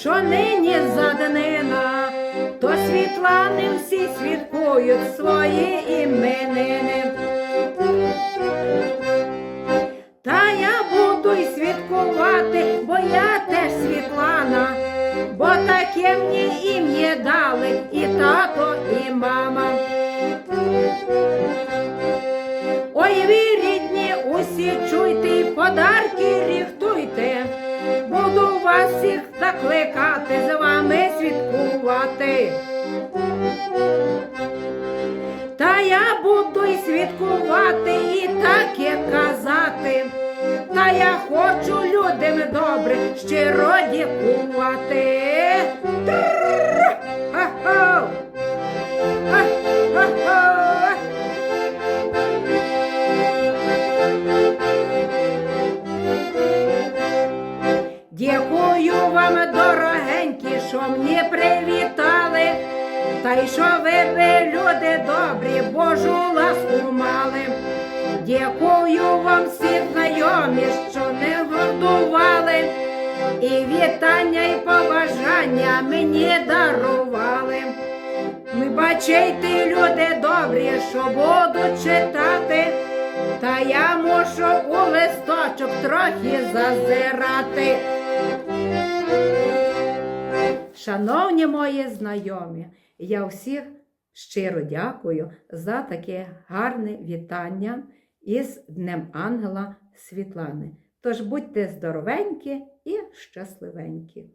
що нині заднина, то світлани всі свідкують свої іменини. Та я буду й святкувати, бо я теж світлана, бо таке мені ім'я дали і тато, і мама. Ой, ви рідні, усі чуйте подарки вас всіх закликати, з вами свідкувати. Та я буду й свідкувати, і так і казати. Та я хочу людям добре щиро дякувати. Дякую вам, дорогенькі, що мені привітали. Та й що ви, ви люди добрі, Божу ласку мали. Дякую вам всі знайомі, що не годували, і вітання, і побажання мені дарували. Ми бачайте, люди добрі, що буду читати, та я мушу у листочок трохи зазирати. Шановні мої знайомі, я всіх щиро дякую за таке гарне вітання із Днем Ангела Світлани. Тож будьте здоровенькі і щасливенькі.